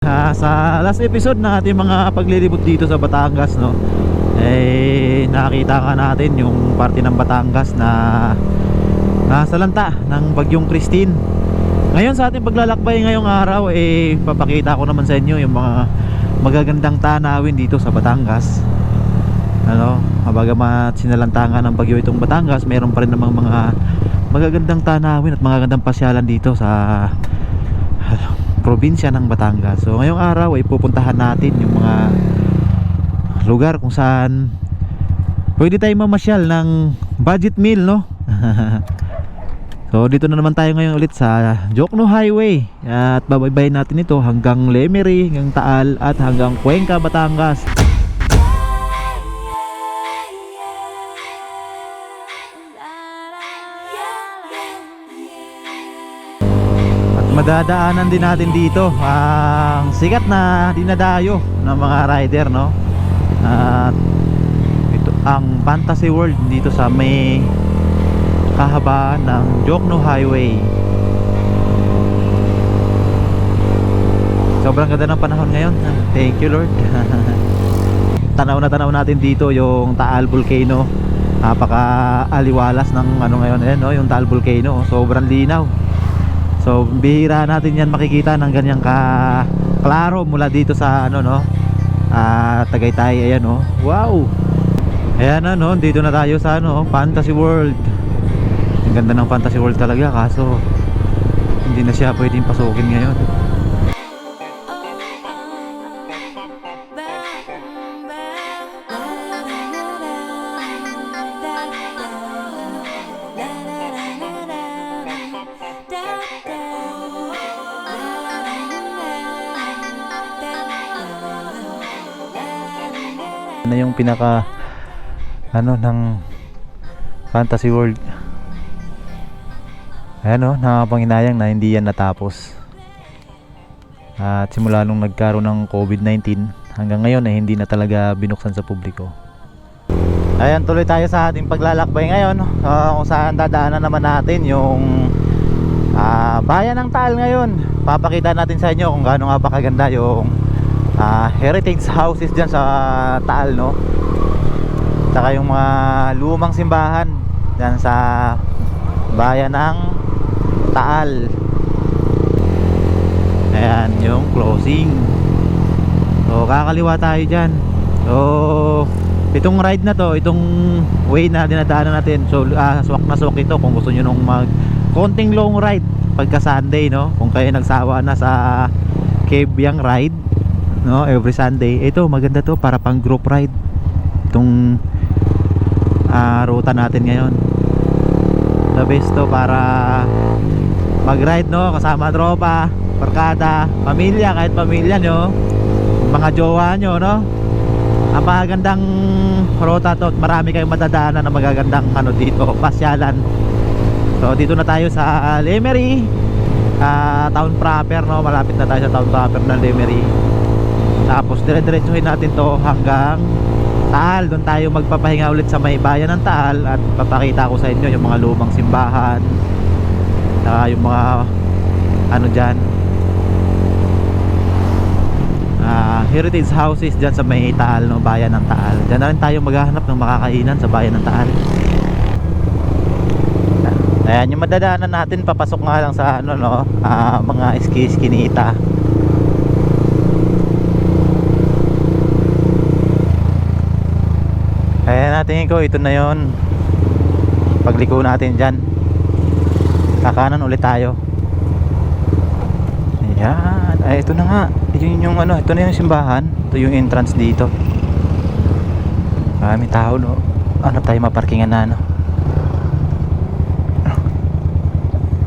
Ah, sa last episode ng ating mga paglilibot dito sa Batangas no? Eh nakita ka natin yung parte ng Batangas na nasa lanta ng bagyong Christine. Ngayon sa ating paglalakbay ngayong araw eh papakita ko naman sa inyo yung mga magagandang tanawin dito sa Batangas. Ano? Habagamat sinalantangan ng bagyo itong Batangas mayroon pa rin namang mga magagandang tanawin at magagandang pasyalan dito sa probinsya ng Batangas. So ngayong araw ay pupuntahan natin yung mga lugar kung saan pwede tayong mamasyal ng budget meal, no? so dito na naman tayo ngayon ulit sa Jokno Highway at babaybayin natin ito hanggang Lemery, hanggang Taal at hanggang Cuenca, Batangas. Madadaanan din natin dito ang sikat na dinadayo ng mga rider no. At ito ang Fantasy World dito sa may kahabaan ng Jokno Highway. Sobrang ganda ng panahon ngayon. Thank you Lord. tanaw na tanaw natin dito yung Taal Volcano. Napaka aliwalas ng ano ngayon eh, no? yung Taal Volcano. Sobrang linaw. So bihira natin yan makikita ng ganyang ka klaro mula dito sa ano no ah Tagaytay ayan oh. Wow. Ayan ano, dito na tayo sa ano, Fantasy World. Ang ganda ng Fantasy World talaga kaso hindi na siya pwedeng pasukin ngayon. Ano yung pinaka ano ng Fantasy World. Ayan o, nakapanginayang na hindi yan natapos. At simula nung nagkaroon ng COVID-19, hanggang ngayon ay hindi na talaga binuksan sa publiko. Ayan, tuloy tayo sa ating paglalakbay ngayon. Uh, kung saan dadaanan naman natin yung ah, bayan ng Taal ngayon. Papakita natin sa inyo kung gaano nga ba kaganda yung ah, heritage houses dyan sa Taal, no? Saka yung mga lumang simbahan dyan sa bayan ng Taal. Ayan, yung closing. So, kakaliwa tayo dyan. So, itong ride na to, itong way na dinadaanan natin. So, ah, swak na swak ito kung gusto nyo nung mag konting long ride pagka Sunday, no? Kung kayo nagsawa na sa Kebyang ride, no? Every Sunday. Ito, maganda to para pang group ride. Itong ah, ruta natin ngayon. The best to para mag-ride, no? Kasama tropa, barkada, pamilya, kahit pamilya nyo, mga jowa nyo, no? Ang magagandang ruta to marami kayong madadaanan na magagandang ano dito, pasyalan. So dito na tayo sa Lemery, ah, town proper, no? Malapit na tayo sa town proper ng Lemery. Tapos dire-diretsuhin natin to hanggang Taal. Doon tayo magpapahinga ulit sa may bayan ng Taal at papakita ko sa inyo yung mga lumang simbahan. Saka yung mga ano dyan ah, heritage houses dyan sa may Taal, no? bayan ng Taal. Dyan na rin tayo maghahanap ng makakainan sa bayan ng Taal. Ayan, yung madadaanan natin papasok nga lang sa ano no, ah, mga iski-iskinita. Natin ko, ito na yon. Pagliko natin dyan. Kakanan ulit tayo. Ayan, ay ito na nga. Yun yung ano, ito na yung simbahan. Ito yung entrance dito. Marami tao no. Ano tayo maparkingan na ano.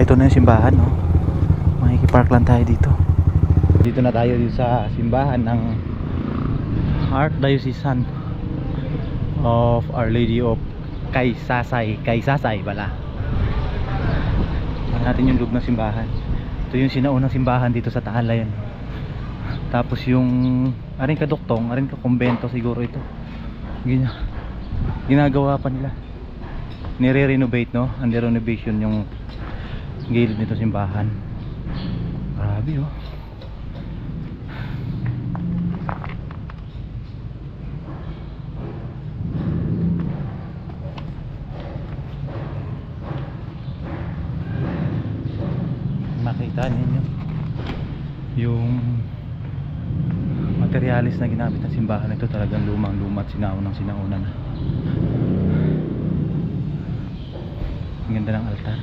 Ito na yung simbahan, no? Makikipark lang tayo dito. Dito na tayo dito sa simbahan ng Archdiocesan of Our Lady of Kaysasay. Kaysasay pala. Tingnan natin yung loob ng simbahan. Ito yung sinaunang simbahan dito sa Taalayan. Tapos yung aring kaduktong, aring kakumbento siguro ito. Gina, ginagawa pa nila. Nire-renovate no? Under renovation yung gilid nito simbahan. Grabe oh. Makikita ninyo? Yung materialis na ginamit ng simbahan ito talagang lumang luma at sinaunang sinauna na. Ang ganda ng altar.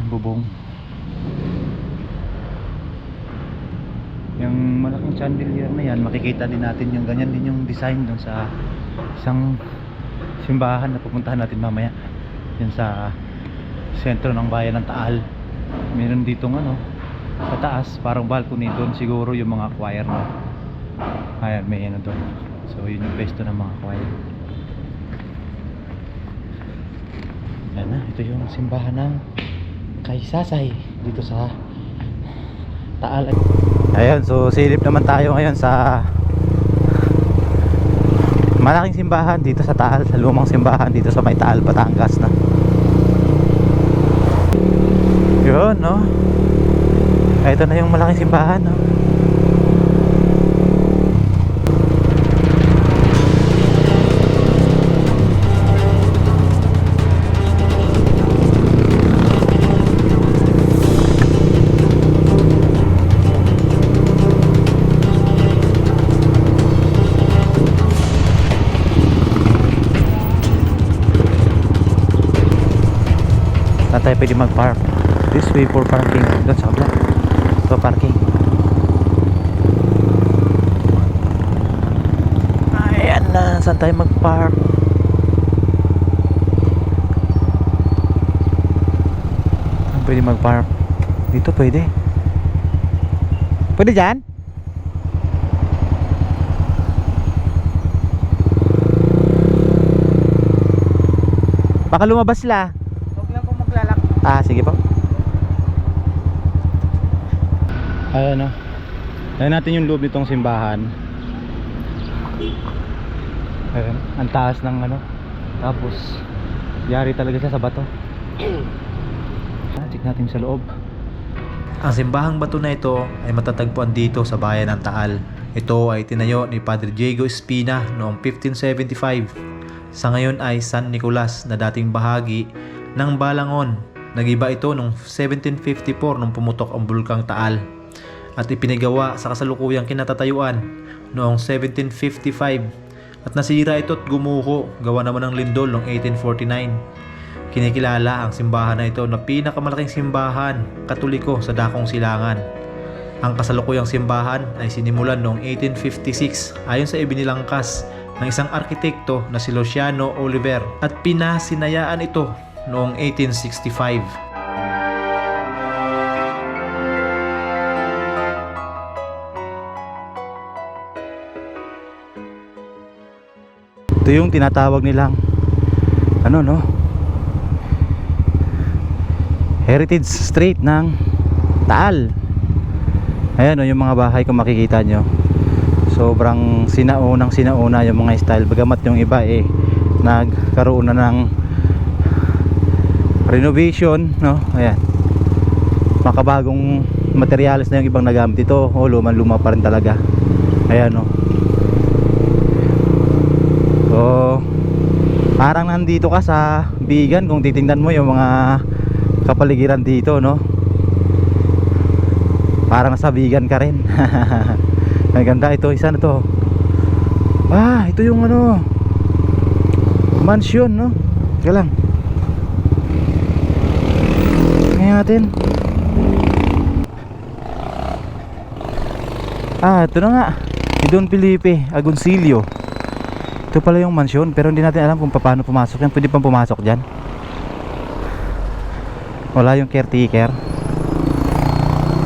Yung bubong. Yung malaking chandelier na yan makikita din natin yung ganyan din yung design dun sa isang simbahan na pupuntahan natin mamaya. Yan sa sentro ng bayan ng Taal. Meron dito ano sa taas parang balcony doon siguro yung mga choir na ayan may ano doon. So yun yung pwesto ng mga choir. Yan na ito yung simbahan ng kay Sasay dito sa Taal. Ayun so silip naman tayo ngayon sa malaking simbahan dito sa Taal sa lumang simbahan dito sa may Taal Batangas na yun no ito na yung malaking simbahan no Saan tayo pwede mag-park? This way for parking. Doon sa kabla. So parking. Ayan na. Saan tayo mag-park? Saan pwede mag-park? Dito pwede. Pwede dyan? Baka lumabas sila. Huwag lang po maglalak. Ah, sige po. Ayan o. Ayan natin yung loob nitong simbahan. Ayan, ang taas ng ano. Tapos, yari talaga siya sa bato. Ah, Check natin sa loob. Ang simbahang bato na ito ay matatagpuan dito sa bayan ng Taal. Ito ay tinayo ni Padre Diego Espina noong 1575. Sa ngayon ay San Nicolas na dating bahagi ng Balangon. Nagiba ito noong 1754 nung pumutok ang bulkang Taal at ipinigawa sa kasalukuyang kinatatayuan noong 1755 at nasira ito at gumuho gawa naman ng lindol noong 1849. Kinikilala ang simbahan na ito na pinakamalaking simbahan katoliko sa Dakong Silangan. Ang kasalukuyang simbahan ay sinimulan noong 1856 ayon sa ibinilangkas ng isang arkitekto na si Luciano Oliver at pinasinayaan ito noong 1865. Ito yung tinatawag nilang ano no? Heritage Street ng Taal. Ayan o yung mga bahay kung makikita nyo. Sobrang sinaunang sinauna yung mga style. Bagamat yung iba eh nagkaroon na ng renovation no? Ayan. Makabagong materials na yung ibang nagamit ito. Oh, luma-luma pa rin talaga. Ayan o. So, nandito ka sa Bigan kung titingnan mo yung mga kapaligiran dito, no? Parang nasa Bigan ka rin. Ang ganda ito, isa na to. Ah, ito yung ano mansion, no? Teka lang. Ngayon natin. Ah, ito na nga. Don Felipe Agoncillo. Ito pala yung mansion pero hindi natin alam kung paano pumasok yan. Pwede pang pumasok dyan. Wala yung caretaker.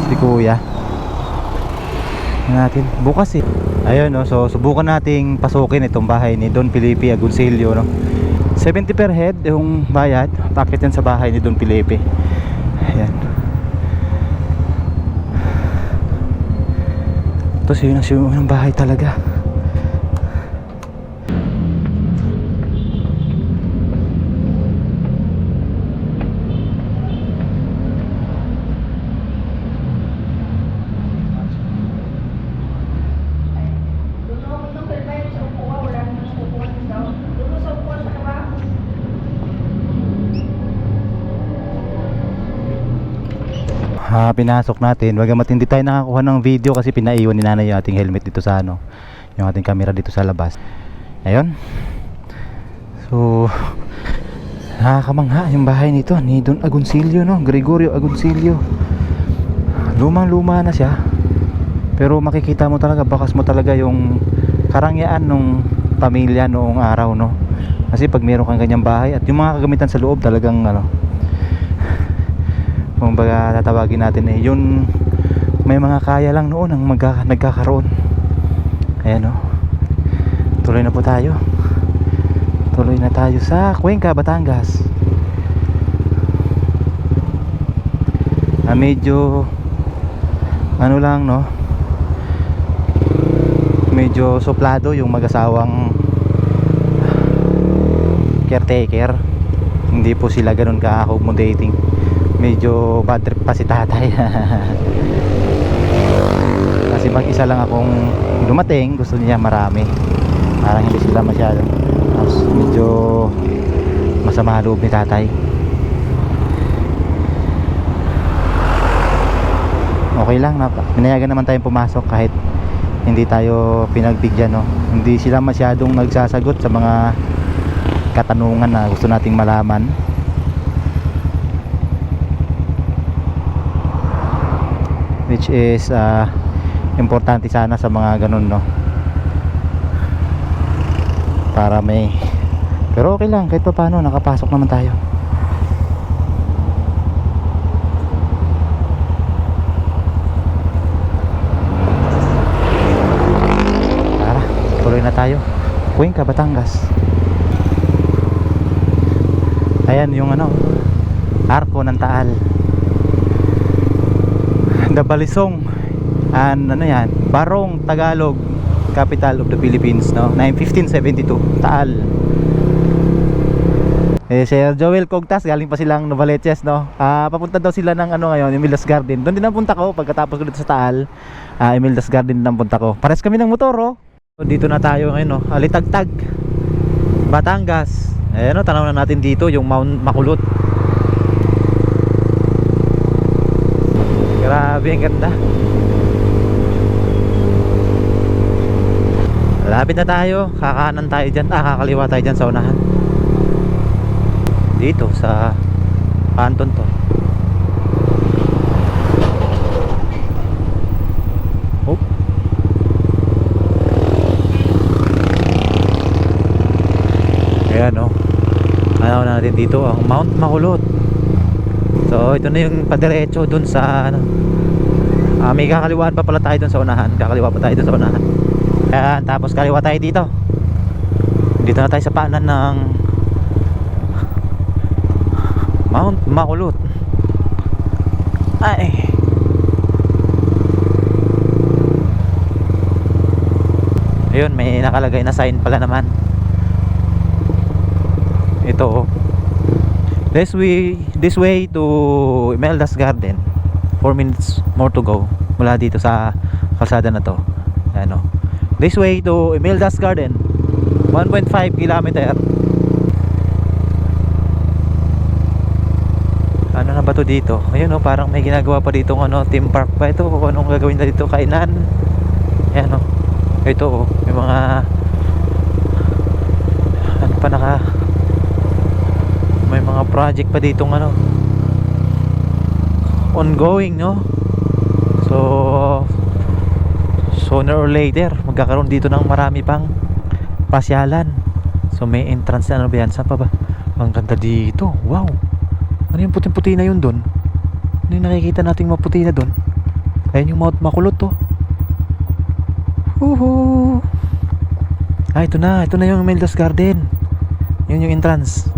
Si kuya. Tingnan natin. Bukas eh. Ayun no. So subukan nating pasukin itong bahay ni Don Felipe Agoncillo no. 70 per head yung bayad. Packet yan sa bahay ni Don Felipe. Ayan. Ito yun ang siyo ng bahay talaga. Doon ako nung kailan sa upuan, wala naman sa upuan daw. Doon sa upuan sa kaba. Ah, pinasok natin. Bagamat hindi tayo nakakuha ng video kasi pinaiwan ni nanay yung ating helmet dito sa ano, yung ating camera dito sa labas. Ayun. So, nakakamangha yung bahay nito ni Don Agoncillo, no? Gregorio Agoncillo. Lumang-luma na siya. Pero makikita mo talaga, bakas mo talaga yung karangyaan nung pamilya noong araw, no? Kasi pag meron kang ganyang bahay at yung mga kagamitan sa loob talagang ano, kung baga tatawagin natin eh yun may mga kaya lang noon ang magka, nagkakaroon. Ayan o. Tuloy na po tayo. Tuloy na tayo sa Cuenca, Batangas. Ah, medyo ano lang no? Medyo suplado yung mag-asawang caretaker. Hindi po sila ganun ka-accommodating medyo bad trip pa si tatay. Kasi mag isa lang akong dumating gusto niya marami. Parang hindi sila masyado. Tapos medyo masama loob ni tatay. Okay lang na pinayagan naman tayong pumasok kahit hindi tayo pinagbigyan no? Hindi sila masyadong nagsasagot sa mga katanungan na gusto nating malaman which is ah, importante sana sa mga ganun no? Para may pero okay lang kahit pa paano nakapasok naman tayo. Tara tuloy na tayo. Cuenca, Batangas. Ayan yung ano arko ng Taal Dabalisong and ano yan? Barong Tagalog capital of the Philippines no? 1572 Taal. Eh Sir Joel Cogtas galing pa silang Novaleches no? Ah papunta daw sila ng ano ngayon Emildas Garden. Doon din ang punta ko pagkatapos ko dito sa Taal. Ah Emildas Garden din ang punta ko. Pares kami ng motor oh. Dito na tayo ngayon no? Alitagtag Batangas. Eh no tanaw na natin dito yung Mount Makulot Grabe, ang ganda. Lapit na tayo. Kakanan tayo dyan. Ah, kakaliwa tayo dyan sa unahan. Dito, sa kanton to. Oh. Ayan, oh. Ano na natin dito, ang Mount Makulot. So ito na yung padiretso dun sa ano. Ah, may kakaliwaan pa pala tayo dun sa unahan. Kakaliwa pa tayo dun sa unahan. Ayan, tapos kaliwa tayo dito. Dito na tayo sa paanan ng Mount Makulot. Ay. Ayun, may nakalagay na sign pala naman. Ito oh. This way, this way to Imelda's Garden. 4 minutes more to go mula dito sa kalsada na to. Ano. This way to Imelda's Garden. 1.5 kilometer. Ano na ba to dito? Ayun oh, parang may ginagawa pa dito ano, theme park pa ito. Kung anong gagawin na dito, kainan. Ayan oh. Ito oh, may mga ano pa naka project pa ditong ano ongoing no? So sooner or later magkakaroon dito ng marami pang pasyalan. So may entrance na ano ba yan? Saan pa ba? Ang ganda dito. Wow! Ano yung puting puti na yun dun? Ano yung nakikita nating maputi na dun? Ayun yung Mount Makulot to Woohoo! ah ito na. Ito na yung Meldos Garden. Yun yung entrance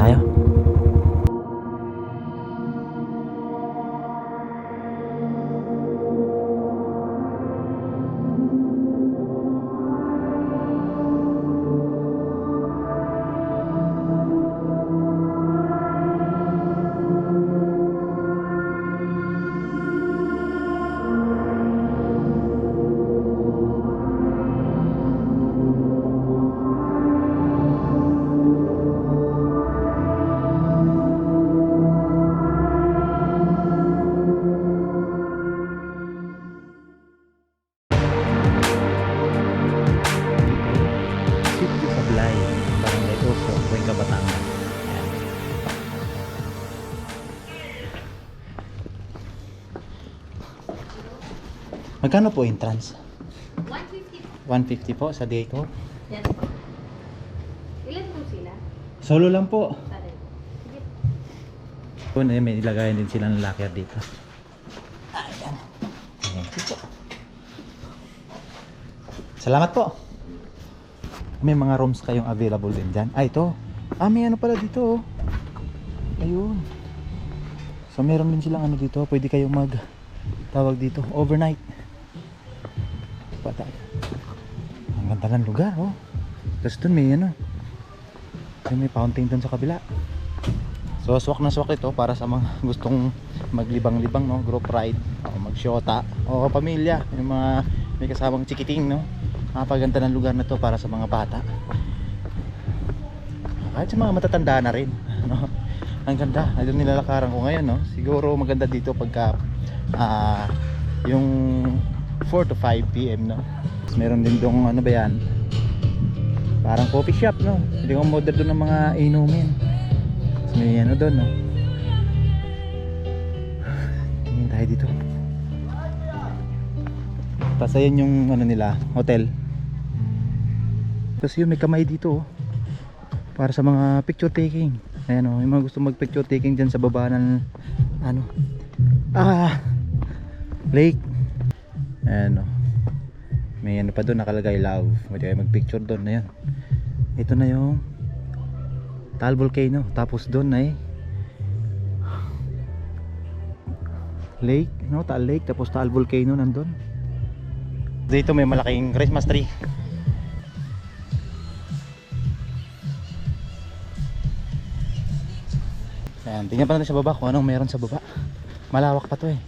Tingnan tayo. Magkano po entrance? 150 150 po sa day ko. Yes. Ilan po sila? Solo lang po. Sorry. Sige. Po, may ilagayan din sila ng locker dito. Ayan. Thank you po. Salamat po. May mga rooms kayong available din dyan. Ah, ito. Ah, may ano pala dito. oh. Ayun. So, meron din silang ano dito. Pwede kayong mag tawag dito. Overnight. Ang ganda ng lugar, oh. Tapos dun may ano. May fountain dun sa kabila. So swak na swak ito para sa mga gustong maglibang-libang no, group ride o magsyota o pamilya, yung mga may kasamang chikiting no. Napaganda ng lugar na to para sa mga bata. Kahit sa mga matatanda na rin, no. Ang ganda, ayun nilalakaran ko ngayon no. Siguro maganda dito pagka ah, yung 4 to 5 PM no. Tapos Meron din dong ano ba yan? Parang coffee shop no. Hindi ko model doon ng mga inumin. Tapos may ano doon, no? Tingin tayo dito. Tapos ayan yung ano nila, hotel. Tapos yun, may kamay dito, oh. Para sa mga picture taking. Ayan, oh. Yung mga gusto mag picture taking dyan sa baba ng, ano, ah, lake. Ayan, oh. May ano pa doon, nakalagay love. Pwede kayo mag picture doon, ayan. Ito na yung Taal Volcano. Tapos doon ay lake, no? Taal Lake. Tapos Taal Volcano nandun. Dito may malaking Christmas tree. Ayan, tingnan pa natin sa baba kung anong meron sa baba. Malawak pa to eh.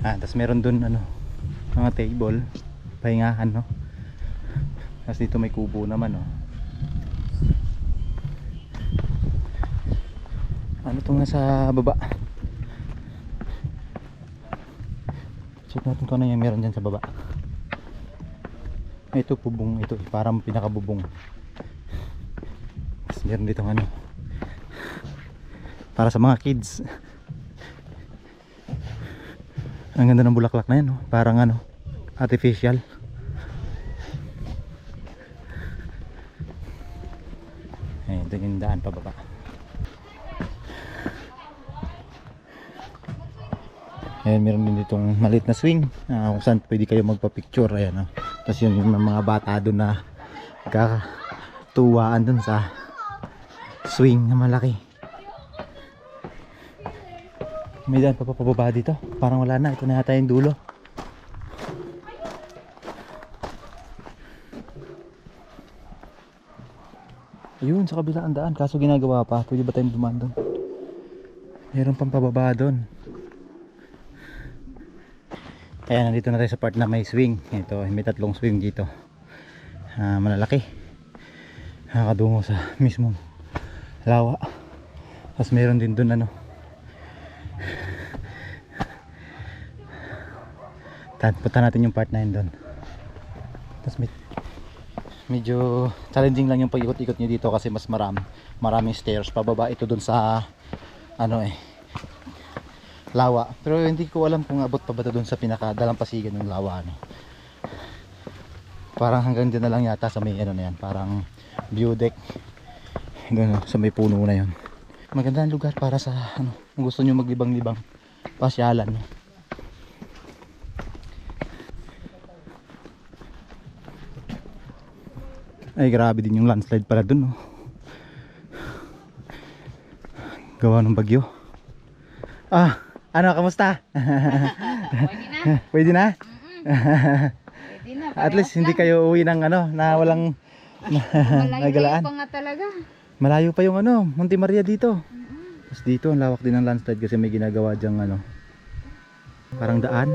Ah, tapos meron dun ano, mga table, pahingahan no. Tapos dito may kubo naman oh. Ano tong nasa baba? Check natin kung ano yung meron dyan sa baba. Ito bubong ito, parang pinakabubong. Tapos meron dito ano. Para sa mga kids. Ang ganda ng bulaklak na yan, oh. parang ano, artificial. Ayun, doon yung daan pababa. Ayan, meron din ditong maliit na swing ah, kung saan pwede kayo magpa-picture. Ayan, oh. Tapos yun yung mga bata doon na kakatuwaan doon sa swing na malaki. May daan pa pa dito. Parang wala na. Ito na yata yung dulo. Ayun, sa kabila ang daan. Kaso ginagawa pa. Pwede ba tayong dumaan doon? Meron pang pababa doon. Kaya nandito na tayo sa part na may swing. Ito, may tatlong swing dito. Ah, malalaki. Nakakadungo sa mismong lawa. Tapos meron din doon ano. Tad, punta natin yung part na yun doon. Tapos med medyo challenging lang yung pag-ikot-ikot nyo dito kasi mas marami, maraming stairs. Pababa ito doon sa ano eh, lawa. Pero hindi ko alam kung abot pa ba doon sa pinakadalampasigan ng lawa. Ano. Parang hanggang dyan na lang yata sa may ano na yan. Parang view deck. Doon, sa may puno na yun. Maganda ang lugar para sa ano, kung gusto nyo maglibang-libang pasyalan. No? Ay grabe din yung landslide pala dun oh. Gawa ng bagyo. Ah, ano kamusta? Pwede na. Pwede na? Pwede na. At least hindi kayo uwi ng ano na walang Malayo nagalaan. pa nga talaga. Malayo pa yung ano, Monte Maria dito. Tapos dito ang lawak din ng landslide kasi may ginagawa diyang ano. Parang daan.